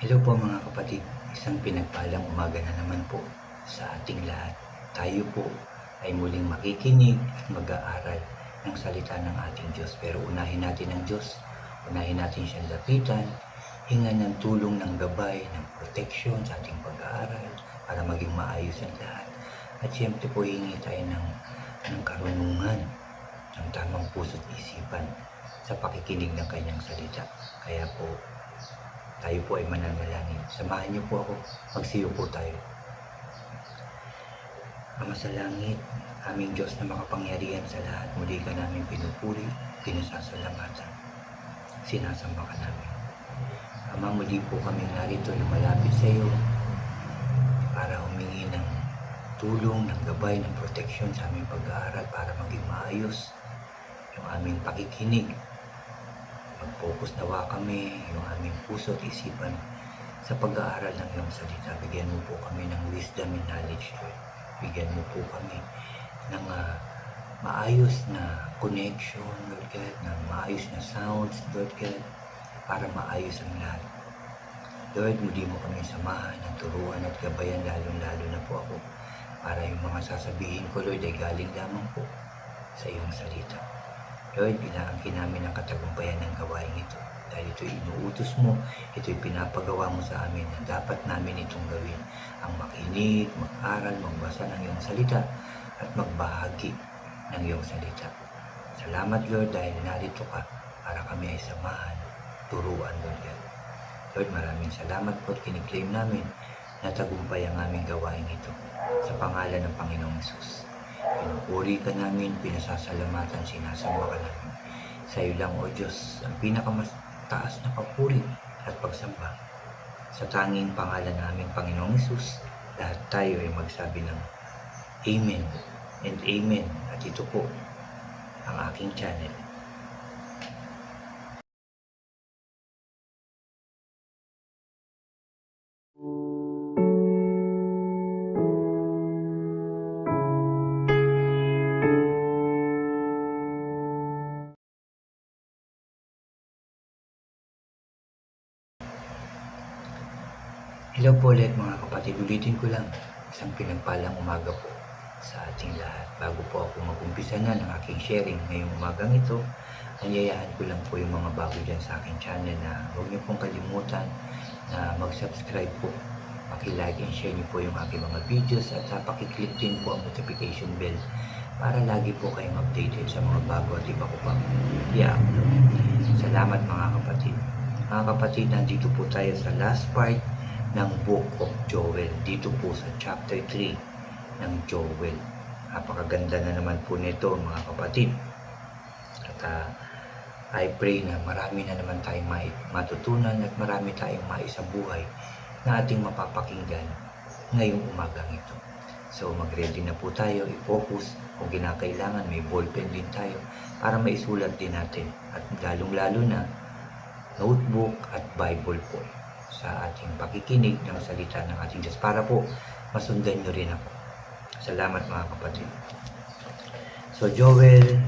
Hello po mga kapatid, isang pinagpalang umaga na naman po sa ating lahat. Tayo po ay muling makikinig at mag-aaral ng salita ng ating Diyos. Pero unahin natin ang Diyos, unahin natin siyang lapitan, hinga ng tulong ng gabay, ng proteksyon sa ating pag-aaral para maging maayos ang lahat. At siyempre po hingi tayo ng, ng karunungan, ng tamang puso't isipan sa pakikinig ng kanyang salita. Kaya po, tayo po ay mananalangin. Samahan niyo po ako. Magsiyo po tayo. Ama sa langit, aming Diyos na makapangyarihan sa lahat, muli ka namin pinupuri, pinasasalamatan. Sinasamba ka namin. Ama, muli po kami narito lumalapit sa iyo para humingi ng tulong, ng gabay, ng proteksyon sa aming pag-aaral para maging maayos yung aming pakikinig mag-focus nawa kami, yung aming puso at isipan sa pag-aaral ng iyong salita. Bigyan mo po kami ng wisdom and knowledge, Lord. Bigyan mo po kami ng ah, maayos na connection, Lord God, ng maayos na sounds, Lord God, para maayos ang lahat. Lord, muli mo kami samahan ng turuan at gabayan, lalong-lalo na po ako, para yung mga sasabihin ko, Lord, ay galing lamang po sa iyong salita. Lord, inaangkin namin ang katagumpayan ng gawain ito. Dahil ito'y inuutos mo, ito'y pinapagawa mo sa amin na dapat namin itong gawin. Ang makinig, mag-aral, magbasa ng iyong salita at magbahagi ng iyong salita. Salamat Lord dahil narito ka para kami ay samahan, turuan Lord God. Lord, maraming salamat po at kiniklaim namin na tagumpay ang aming gawain ito. Sa pangalan ng Panginoong Yesus. Pinupuri ka namin, pinasasalamatan, sinasamba ka namin. Sa iyo lang, O Diyos, ang pinakamataas na papuri at pagsamba. Sa tanging pangalan namin, Panginoong Isus, lahat tayo ay magsabi ng Amen and Amen. At ito po ang aking channel. Hello po ulit mga kapatid. Ulitin ko lang. Isang pinagpalang umaga po sa ating lahat. Bago po ako mag-umpisa na ng aking sharing ngayong umagang ito, anyayahan ko lang po yung mga bago dyan sa aking channel na huwag niyo pong kalimutan na mag-subscribe po. Pakilike and share niyo po yung aking mga videos at pakiclick din po ang notification bell para lagi po kayong updated sa mga bago at iba ko pang i-upload. Salamat mga kapatid. Mga kapatid, nandito po tayo sa last part ng Book of Joel dito po sa chapter 3 ng Joel. Napakaganda na naman po nito mga kapatid. At ah, I pray na marami na naman tayong matutunan at marami tayong maisabuhay na ating mapapakinggan ngayong umagang ito. So mag-ready na po tayo, i-focus kung kinakailangan, may ballpen din tayo para maisulat din natin. At lalong-lalo na, notebook at Bible po sa ating pakikinig ng salita ng ating Diyos para po masundan nyo rin ako. Salamat mga kapatid. So Joel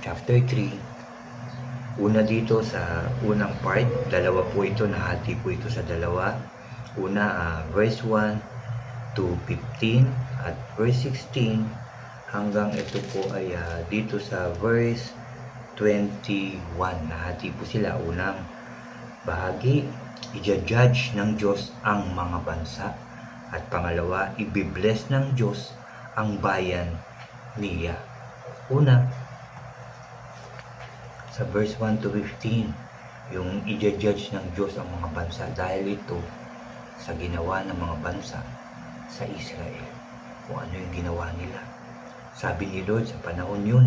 chapter 3 una dito sa unang part, dalawa po ito, nahati po ito sa dalawa. Una, ah, verse 1 to 15 at verse 16 hanggang ito po ay ah, dito sa verse 21. Nahati po sila. Unang bahagi, i-judge ng Diyos ang mga bansa. At pangalawa, i-bless ng Diyos ang bayan niya. Una, sa verse 1 to 15, yung i-judge ng Diyos ang mga bansa dahil ito sa ginawa ng mga bansa sa Israel. Kung ano yung ginawa nila. Sabi ni Lord sa panahon yun,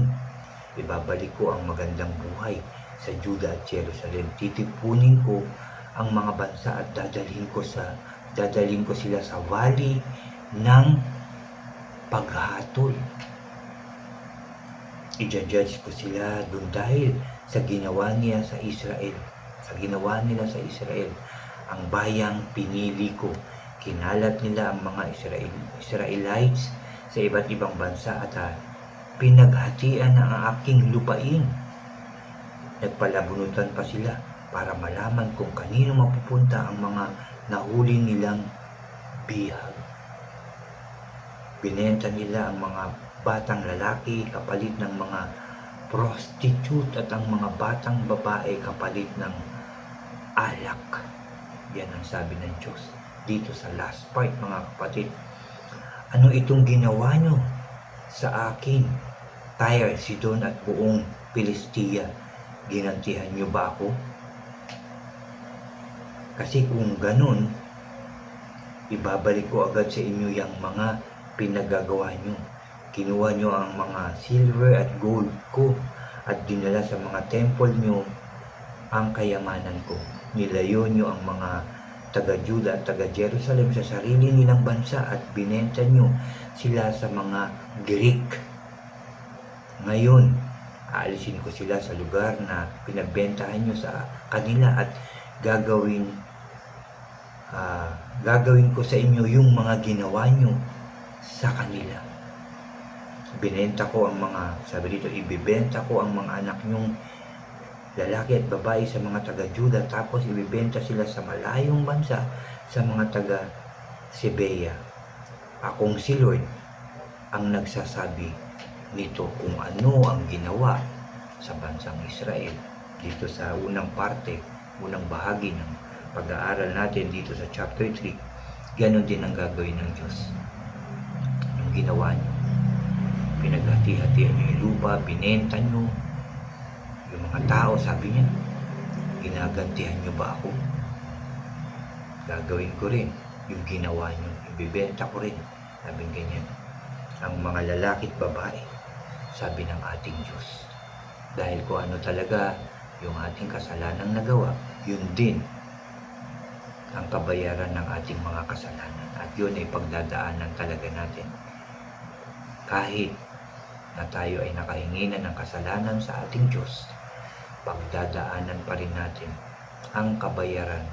ibabalik ko ang magandang buhay sa Juda at Jerusalem. Titipunin ko ang mga bansa at dadalhin ko sa dadalhin ko sila sa valley ng paghatol. I-judge ko sila doon dahil sa ginawa niya sa Israel. Sa ginawa nila sa Israel. Ang bayang pinili ko. Kinalat nila ang mga Israel, Israelites sa iba't ibang bansa at ah, pinaghatian ang aking lupain. Nagpalabunutan pa sila para malaman kung kanino mapupunta ang mga nahuli nilang bihag. Binenta nila ang mga batang lalaki kapalit ng mga prostitute at ang mga batang babae kapalit ng alak. Yan ang sabi ng Diyos dito sa last part mga kapatid. Ano itong ginawa nyo sa akin? Tyre, Sidon at buong Pilistia. Ginantihan nyo ba ako? Kasi kung ganun, ibabalik ko agad sa inyo yung mga pinagagawa nyo. Kinuha nyo ang mga silver at gold ko at dinala sa mga temple nyo ang kayamanan ko. Nilayo nyo ang mga taga-Juda at taga-Jerusalem sa sarili nilang bansa at binenta nyo sila sa mga Greek. Ngayon, aalisin ko sila sa lugar na pinagbentahan nyo sa kanila at gagawin ah, gagawin ko sa inyo yung mga ginawa nyo sa kanila. Binenta ko ang mga, sabi dito, ibibenta ko ang mga anak nyong lalaki at babae sa mga taga-Juda tapos ibibenta sila sa malayong bansa sa mga taga-Sibeya. Akong si Lord ang nagsasabi nito kung ano ang ginawa sa bansang Israel dito sa unang parte, unang bahagi ng pag-aaral natin dito sa chapter 3, ganon din ang gagawin ng Diyos. Anong ginawa niyo? Pinaghati-hatian niyo yung lupa, binenta niyo, yung mga tao, sabi niya, ginagantihan niyo ba ako? Gagawin ko rin yung ginawa niyo, ibibenta ko rin, sabi ganyan. Ang mga lalaki at babae, sabi ng ating Diyos. Dahil kung ano talaga yung ating kasalanang nagawa, yun din ang kabayaran ng ating mga kasalanan. At yun ay pagdadaanan talaga natin. Kahit na tayo ay nakahingi na ng kasalanan sa ating Diyos, pagdadaanan pa rin natin ang kabayaran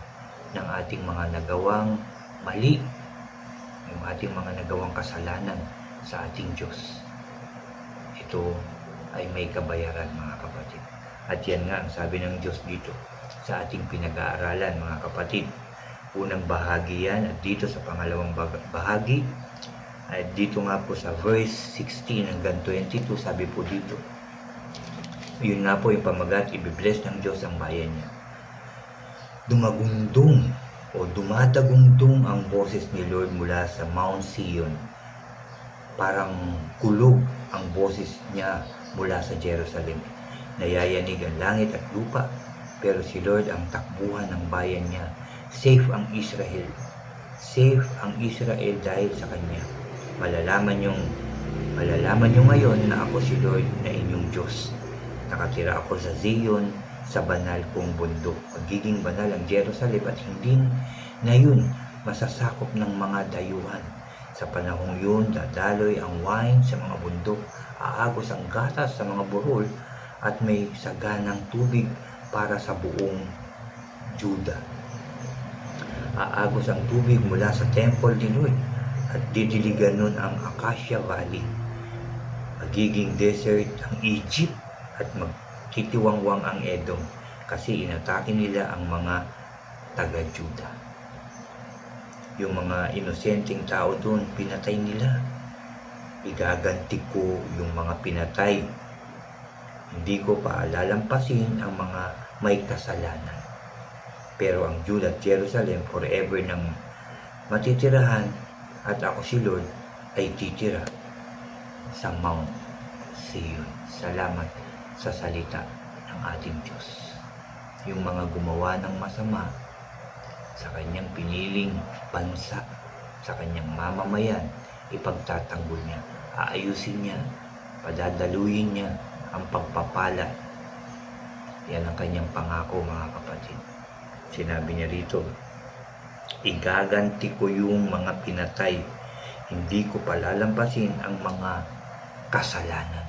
ng ating mga nagawang mali, yung ating mga nagawang kasalanan sa ating Diyos. Ito ay may kabayaran mga kapatid. At yan nga ang sabi ng Diyos dito sa ating pinag-aaralan mga kapatid. Unang bahagi yan at dito sa pangalawang bahagi at dito nga po sa verse 16 hanggang 22 sabi po dito. Yun nga po yung pamagat, ibibless ng Diyos ang bayan niya. Dumagundong o dumadagundong ang boses ni Lord mula sa Mount Zion. Parang kulog ang boses niya mula sa Jerusalem. Nayayanig ang langit at lupa, pero si Lord ang takbuhan ng bayan niya. Safe ang Israel. Safe ang Israel dahil sa Kanya. Malalaman yung malalaman nyo ngayon na ako si Lord na inyong Diyos. Nakatira ako sa Zion, sa banal kong bundok. Magiging banal ang Jerusalem at hindi na yun masasakop ng mga dayuhan. Sa panahong yun, dadaloy ang wine sa mga bundok, aagos ang gatas sa mga burol, at may saganang tubig para sa buong Juda. Aagos ang tubig mula sa temple ni Lord at didiligan nun ang Acacia Valley. Magiging desert ang Egypt at magtitiwangwang ang Edom kasi inatake nila ang mga taga-Juda. Yung mga inosenteng tao doon, pinatay nila. Igaganti ko yung mga pinatay. Hindi ko pa lalampasin ang mga may kasalanan. Pero ang Judah at Jerusalem forever nang matitirahan at ako si Lord ay titira sa Mount Zion. Salamat sa salita ng ating Diyos. Yung mga gumawa ng masama sa kanyang piniling bansa, sa kanyang mamamayan, ipagtatanggol niya, aayusin niya, padadaluyin niya ang pagpapala. Yan ang kanyang pangako mga kapatid. Sinabi niya rito, igaganti ko yung mga pinatay, hindi ko palalampasin ang mga kasalanan.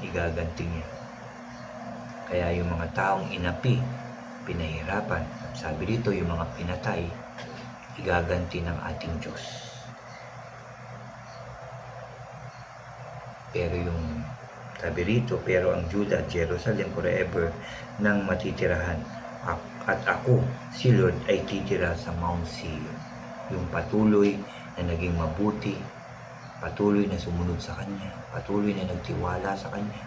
Igaganti niya. Kaya yung mga taong inapi, pinahirapan, sabi dito yung mga pinatay, igaganti ng ating Diyos. Pero yung Sabi rito, pero ang Judah Jerusalem forever nang matitirahan. At ako, si Lord, ay titira sa Mount Zion. Yung patuloy na naging mabuti, patuloy na sumunod sa Kanya, patuloy na nagtiwala sa Kanya,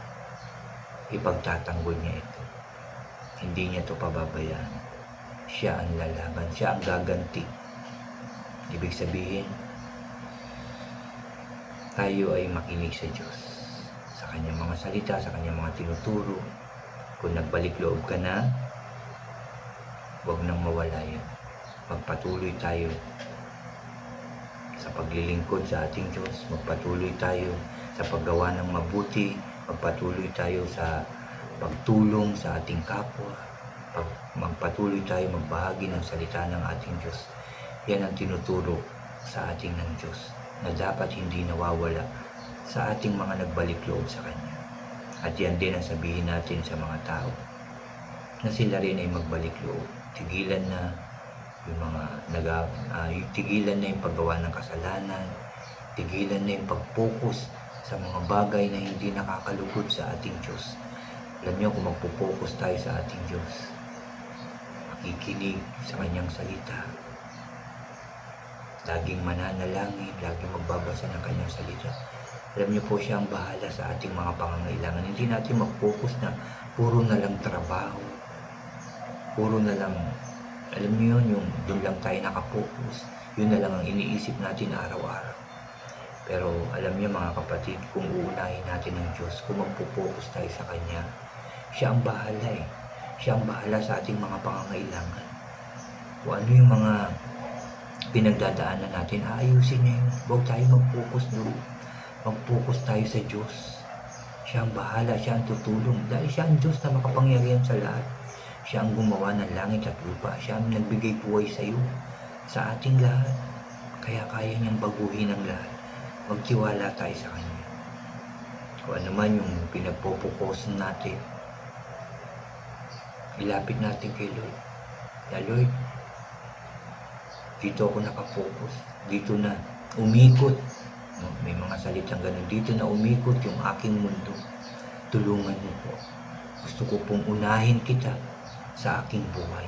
ipagtatanggol niya ito. Hindi niya ito pababayaan. Siya ang lalaban, siya ang gaganti. Ibig sabihin, tayo ay makinig sa Diyos. Sa kanyang mga salita, sa kanyang mga tinuturo. Kung nagbalik loob ka na, huwag nang mawala yan. Magpatuloy tayo sa paglilingkod sa ating Diyos. Magpatuloy tayo sa paggawa ng mabuti. Magpatuloy tayo sa pagtulong sa ating kapwa. Pag, magpatuloy tayo magbahagi ng salita ng ating Diyos. Yan ang tinuturo sa ating ng Diyos na dapat hindi nawawala sa ating mga nagbalik loob sa Kanya. At yan din ang sabihin natin sa mga tao na sila rin ay magbalik loob. Tigilan na yung mga ah, yung tigilan na yung paggawa ng kasalanan, tigilan na yung pag-focus sa mga bagay na hindi nakakalugod sa ating Diyos. Alam niyo kung magpo-focus tayo sa ating Diyos, makikinig sa kanyang salita, laging mananalangin, laging magbabasa ng kanyang salita. Alam niyo po siya ang bahala sa ating mga pangangailangan. Hindi natin mag-focus na puro na lang trabaho, puro na lang, alam niyo yun, yung doon lang tayo nakapokus. Yun na lang ang iniisip natin araw-araw. Pero alam niyo mga kapatid, kung uunahin natin ang Diyos, kung magpo-focus tayo sa Kanya, siya ang bahala eh. Siya ang bahala sa ating mga pangangailangan. Kung ano yung mga pinagdadaanan natin, aayusin niya yun. Huwag tayo mag-focus doon. Mag-focus tayo sa Diyos. Siya ang bahala, siya ang tutulong. Dahil siya ang Diyos na makapangyarihan sa lahat. Siya ang gumawa ng langit at lupa. Siya ang nagbigay buhay sa iyo, sa ating lahat. Kaya kaya niyang baguhin ang lahat. Magtiwala tayo sa Kanya. Kung ano man yung pinagpopokusan natin, ilapit natin kay Lord. Na Lord, dito ako nakapokus. Dito na umikot. May mga salitang ganun. Dito na umikot yung aking mundo. Tulungan mo po. Gusto ko pong unahin kita sa aking buhay.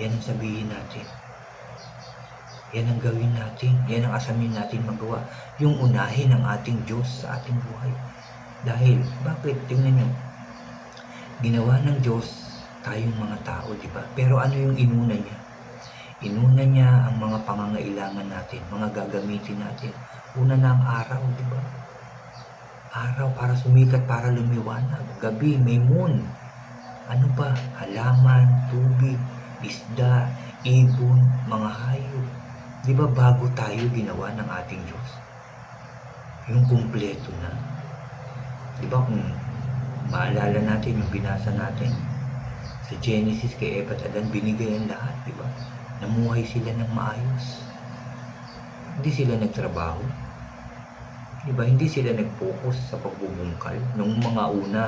Yan ang sabihin natin. Yan ang gawin natin. Yan ang asamin natin magawa. Yung unahin ng ating Diyos sa ating buhay. Dahil, bakit? Tingnan nyo. Ginawa ng Diyos tayong mga tao, di ba? Pero ano yung inuna niya? Inuna niya ang mga pangangailangan natin, mga gagamitin natin. Una na ang araw, di ba? Araw para sumikat, para lumiwanag. Gabi, may moon. Ano pa? Halaman, tubig, isda, ibon, mga hayop. Di ba bago tayo ginawa ng ating Diyos? Yung kumpleto na. Di ba kung maalala natin yung binasa natin sa Genesis kay Eva at Adan, binigay ang lahat, di ba? Namuhay sila ng maayos. Hindi sila nagtrabaho. Di ba? Hindi sila nag-focus sa pagbubungkal nung mga una.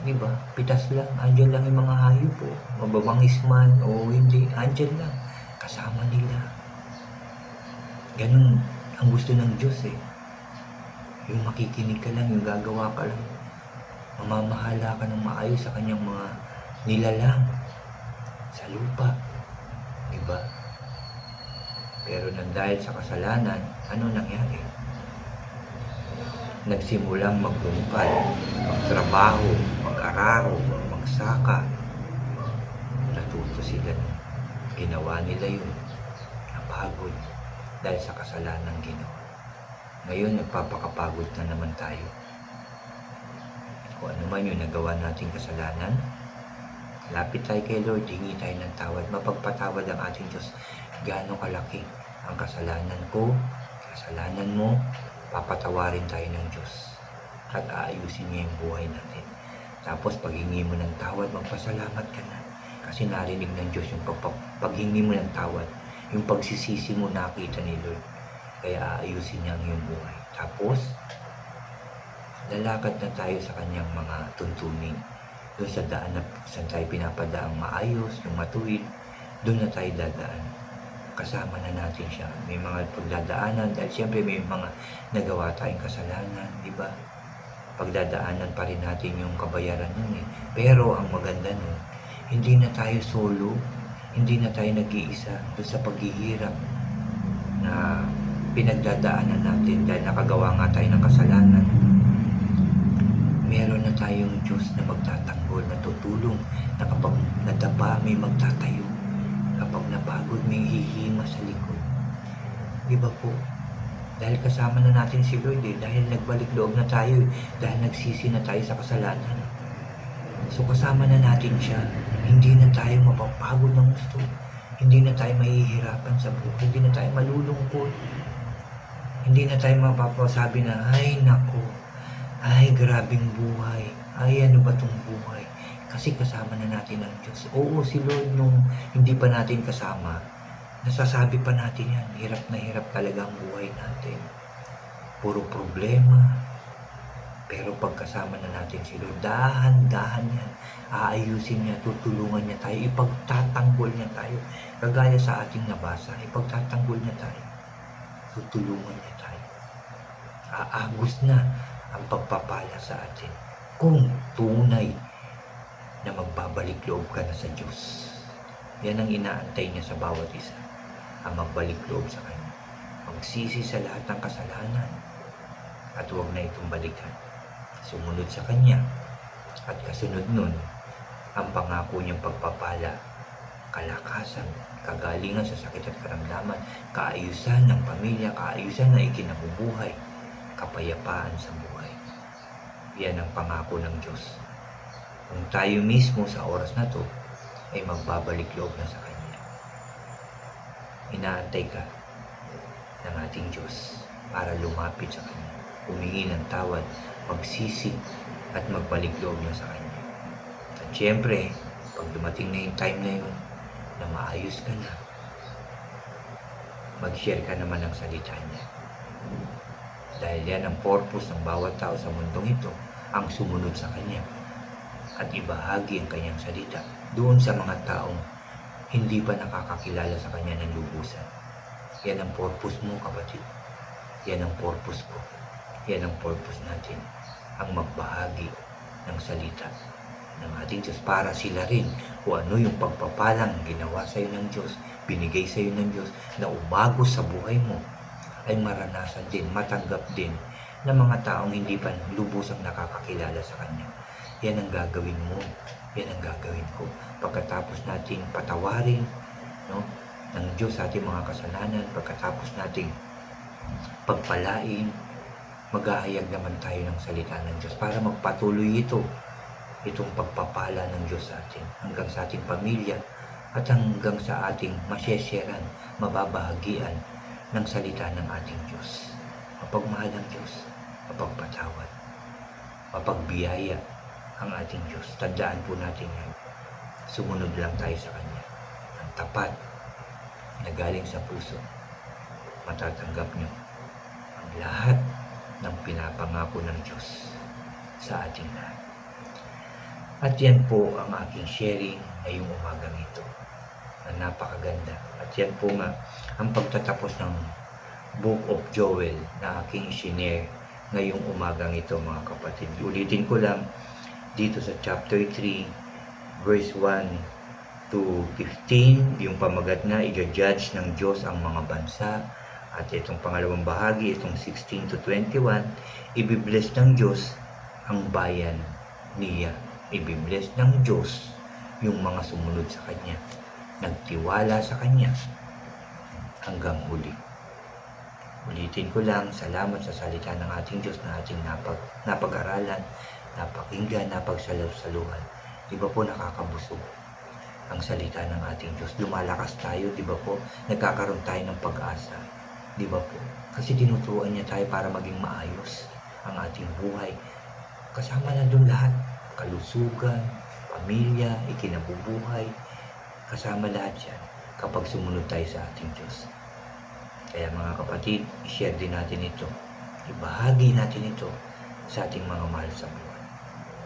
Di ba? Pitas lang. Andyan lang yung mga hayop po. Mababangis man o hindi. Andyan lang. Kasama nila. Ganun ang gusto ng Diyos eh. Yung makikinig ka lang, yung gagawa ka lang. Mamamahala ka ng maayos sa kanyang mga nilalang sa lupa. Di ba? Pero nang dahil sa kasalanan, ano nangyari? Nagsimulang magbungkal, magtrabaho, mag-araro, magsaka. Natuto sila. Ginawa nila yun. Napagod dahil sa kasalanan ginawa. Ngayon, nagpapakapagod na naman tayo. Kung ano man yung nagawa nating kasalanan, lapit tayo kay Lord, hingi tayo ng tawad. Mapagpatawad ang ating Diyos. Gaano kalaki ang kasalanan ko, kasalanan mo, papatawarin tayo ng Diyos. At aayusin niya yung buhay natin. Tapos paghingi mo ng tawad, magpasalamat ka na. Kasi narinig ng Diyos yung paghingi mo ng tawad. Yung pagsisisi mo nakita ni Lord. Kaya aayusin niya ang iyong buhay. Tapos, lalakad na tayo sa kanyang mga tuntunin. Doon sa daan na saan tayo pinapadaang maayos, yung matuwid, doon na tayo dadaan. Kasama na natin siya. May mga pagdadaanan dahil siyempre may mga nagawa tayong kasalanan, di ba? Pagdadaanan pa rin natin yung kabayaran nun eh. Pero ang maganda nun, hindi na tayo solo, hindi na tayo nag-iisa sa paghihirap na pinagdadaanan natin dahil nakagawa nga tayo ng kasalanan. Meron na tayong Diyos na magtatanggol, na tutulong, na kapag nadapa may magtatayo, kapag napagod may hihima sa likod. Di ba po? Dahil kasama na natin si Lord eh, dahil nagbalik loob na tayo, eh, dahil nagsisi na tayo sa kasalanan. So kasama na natin siya, hindi na tayo mapapagod ng gusto, hindi na tayo mahihirapan sa buhay, hindi na tayo malulungkot, hindi na tayo mapapasabi na, ay nako, ay grabing buhay, ay ano ba tong buhay, kasi kasama na natin ang Diyos. Oo, si Lord nung hindi pa natin kasama, nasasabi pa natin yan, hirap na hirap talaga ang buhay natin. Puro problema. Pero pagkasama na natin si Lord, dahan-dahan yan. Aayusin niya, tutulungan niya tayo, ipagtatanggol niya tayo. Kagaya sa ating nabasa, ipagtatanggol niya tayo. Tutulungan niya tayo. Aagos na ang pagpapala sa atin. Kung tunay na magbabalik loob ka na sa Diyos. Yan ang inaantay niya sa bawat isa. Ang magbalik loob sa Kanya. Magsisi sa lahat ng kasalanan. At huwag na itong balikan. Sumunod sa Kanya. At kasunod nun, ang pangako niyang pagpapala, kalakasan, kagalingan sa sakit at karamdaman, kaayusan ng pamilya, kaayusan na ikinabubuhay, kapayapaan sa buhay. Yan ang pangako ng Diyos. Kung tayo mismo sa oras na to ay magbabalik loob na sa Kanya. Inaantay ka ng ating Diyos para lumapit sa Kanya, humingi ng tawad, magsisi at magbalik loob na sa Kanya. At syempre, pag dumating na yung time na yun, na maayos ka na, mag-share ka naman ng salita niya. Dahil yan ang purpose ng bawat tao sa mundong ito, ang sumunod sa Kanya at ibahagi ang kanyang salita doon sa mga taong hindi pa nakakakilala sa kanya ng lubusan. Yan ang purpose mo, kapatid. Yan ang purpose ko. Yan ang purpose natin. Ang magbahagi ng salita ng ating Diyos para sila rin kung ano yung pagpapalang ginawa sa iyo ng Diyos, binigay sa iyo ng Diyos na umagos sa buhay mo ay maranasan din, matanggap din ng mga taong hindi pa lubusang nakakakilala sa Kanya. Yan ang gagawin mo. Yan ang gagawin ko. Pagkatapos nating patawarin no, ng Diyos sa ating mga kasalanan, pagkatapos nating pagpalain, maghahayag naman tayo ng salita ng Diyos para magpatuloy ito, itong pagpapala ng Diyos sa atin, hanggang sa ating pamilya, at hanggang sa ating masyesyeran, mababahagian ng salita ng ating Diyos. Mapagmahal ang Diyos, mapagpatawad, mapagbiyaya ang ating Diyos. Tandaan po natin yan. Sumunod lang tayo sa Kanya. Ang tapat na galing sa puso. Matatanggap nyo ang lahat ng pinapangako ng Diyos sa ating lahat. At yan po ang aking sharing ngayong umagang ito na napakaganda. At yan po nga ang pagtatapos ng Book of Joel na aking shinare ngayong umagang ito mga kapatid. Ulitin ko lang, dito sa chapter 3 verse 1 to 15 yung pamagat na i-judge ng Diyos ang mga bansa. At itong pangalawang bahagi itong 16 to 21 ibibless ng Diyos ang bayan niya. Ibibless ng Diyos yung mga sumunod sa Kanya. Nagtiwala sa Kanya hanggang huli. Ulitin ko lang salamat sa salita ng ating Diyos na ating napag, napag-aralan napakinggan, napagsalusaluhan. Di ba po nakakabusog ang salita ng ating Diyos? Lumalakas tayo, di ba po? Nagkakaroon tayo ng pag-asa. Di ba po? Kasi tinuturuan niya tayo para maging maayos ang ating buhay. Kasama na doon lahat. Kalusugan, pamilya, ikinabubuhay. Kasama lahat yan kapag sumunod tayo sa ating Diyos. Kaya mga kapatid, i-share din natin ito. Ibahagi natin ito sa ating mga mahal sa buhay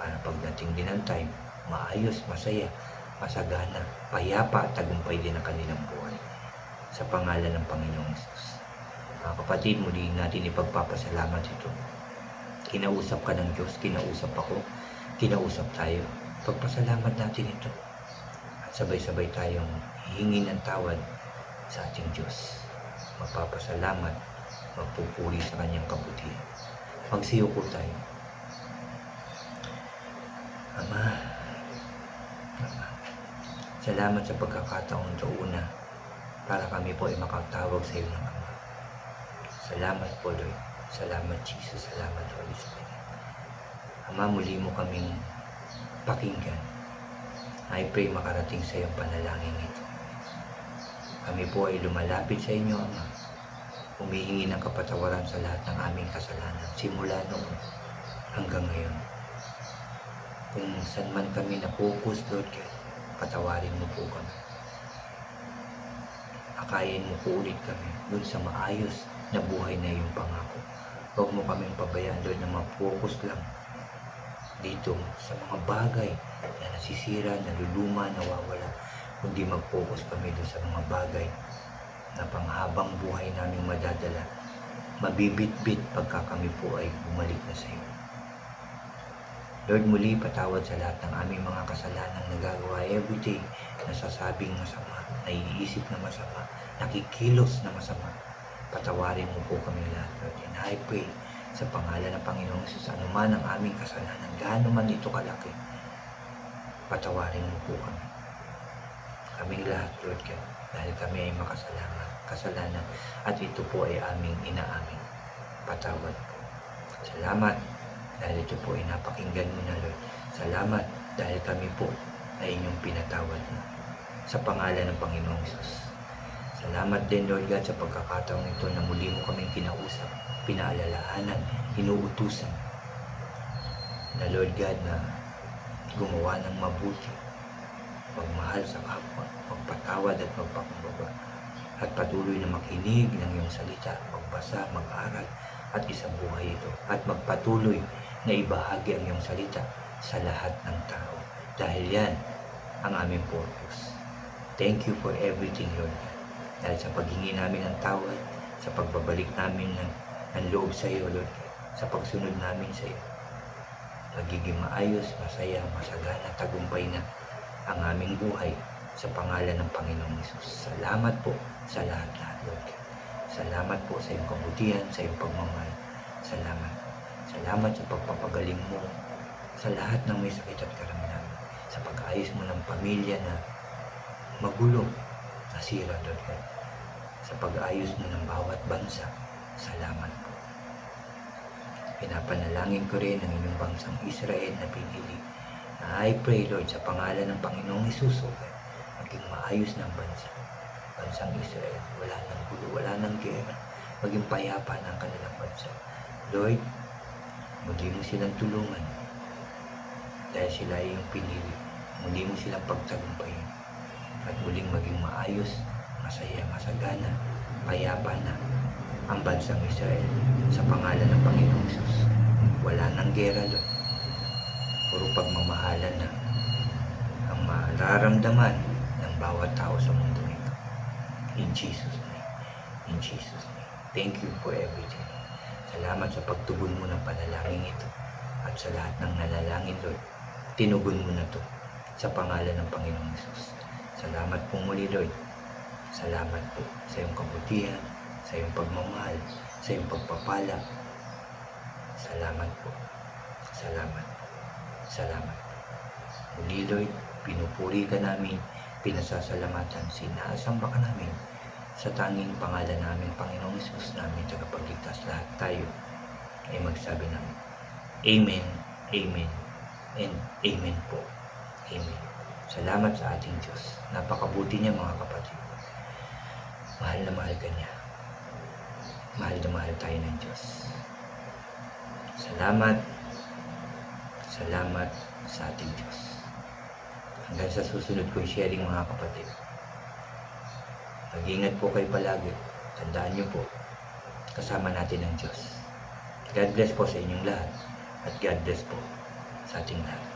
para pagdating din ng time, maayos, masaya, masagana, payapa at tagumpay din ang kanilang buhay. Sa pangalan ng Panginoong Isus. Mga kapatid, muli natin ipagpapasalamat ito. Kinausap ka ng Diyos, kinausap ako, kinausap tayo. Pagpasalamat natin ito. At sabay-sabay tayong hihingi ng tawad sa ating Diyos. Magpapasalamat, magpupuri sa kanyang kabutihan. Magsiyuko tayo. Ama, Ama, salamat sa pagkakataon ito una para kami po ay makatawag sa iyo ng Ama. Salamat po, Lord. Salamat, Jesus. Salamat, Holy Spirit. Ama, muli mo kaming pakinggan. I pray makarating sa iyong panalangin ito. Kami po ay lumalapit sa inyo, Ama. Humihingi ng kapatawaran sa lahat ng aming kasalanan. Simula noon hanggang ngayon. Kung saan man kami na-focus, Lord God, patawarin mo po kami. Akayin mo po ulit kami dun sa maayos na buhay na iyong pangako. Huwag mo kaming pabayaan, Lord, na ma-focus lang dito sa mga bagay na nasisira, naluluma, nawawala. Kundi mag-focus kami doon sa mga bagay na panghabang buhay namin madadala, mabibit-bit pagka kami po ay bumalik na sa iyo. Lord, muli patawad sa lahat ng aming mga kasalanan nagagawa everyday, nasasabing masama, naiisip na masama, nakikilos na masama. Patawarin mo po kami lahat, Lord. And I pray sa pangalan ng Panginoong Jesus, anuman ang aming kasalanan, gaano man ito kalaki, patawarin mo po kami. Kaming lahat, Lord dahil kami ay makasalanan, kasalanan, at ito po ay aming inaamin. Patawad po. Salamat dahil ito po ay napakinggan mo na, Lord. Salamat dahil kami po ay inyong pinatawad mo. Sa pangalan ng Panginoong Jesus. Salamat din, Lord God, sa pagkakataong ito na muli mo kaming kinausap, pinaalalahanan, inuutusan. Na Lord God na gumawa ng mabuti, magmahal sa kapwa, magpatawad at magpakumbaba, at patuloy na makinig ng iyong salita, magbasa, mag-aral, at isang buhay ito, at magpatuloy na ibahagi ang iyong salita sa lahat ng tao. Dahil yan ang aming purpose. Thank you for everything, Lord. Dahil sa paghingi namin ng tawad, sa pagbabalik namin ng, ng loob sa iyo, Lord sa pagsunod namin sa iyo, magiging maayos, masaya, masagana, tagumpay na ang aming buhay sa pangalan ng Panginoong Isus. Salamat po sa lahat-lahat, Lord. Salamat po sa iyong kabutihan, sa iyong pagmamahal. Salamat. Salamat sa pagpapagaling mo sa lahat ng may sakit at karamdaman. Sa pag-ayos mo ng pamilya na magulo, nasira, God. Sa pag-ayos mo ng bawat bansa. Salamat po. Pinapanalangin ko rin ang inyong bansang Israel na pinili. Na I pray, Lord, sa pangalan ng Panginoong Isus, O God, maging maayos ng bansa. Bansang Israel, wala nang gulo, wala nang gera. Maging payapa ng kanilang bansa. Lord, muli mo silang tulungan dahil sila ay iyong pinili. Muli mo silang pagtagumpayin at muling maging maayos, masaya, masagana, payapa na ang bansang Israel sa pangalan ng Panginoong Jesus. Wala nang gera doon. Puro pagmamahalan na ang mararamdaman ng bawat tao sa mundo ito. In Jesus' name. In Jesus' name. Thank you for everything. Salamat sa pagtugon mo ng panalangin ito. At sa lahat ng nalalangin, Lord, tinugon mo na to sa pangalan ng Panginoong Jesus. Salamat po muli, Lord. Salamat po sa iyong kabutihan, sa iyong pagmamahal, sa iyong pagpapala. Salamat po. Salamat po. Salamat po. Muli, Lord, pinupuri ka namin, pinasasalamatan, sinasamba ka namin sa tanging pangalan namin, Panginoong Isus namin, tagapagligtas lahat tayo ay magsabi namin, Amen, Amen, and Amen po. Amen. Salamat sa ating Diyos. Napakabuti niya mga kapatid. Mahal na mahal ka niya. Mahal na mahal tayo ng Diyos. Salamat. Salamat sa ating Diyos. Hanggang sa susunod kong sharing mga kapatid. Mag-ingat po kayo palagi. Tandaan niyo po, kasama natin ang Diyos. God bless po sa inyong lahat. At God bless po sa ating lahat.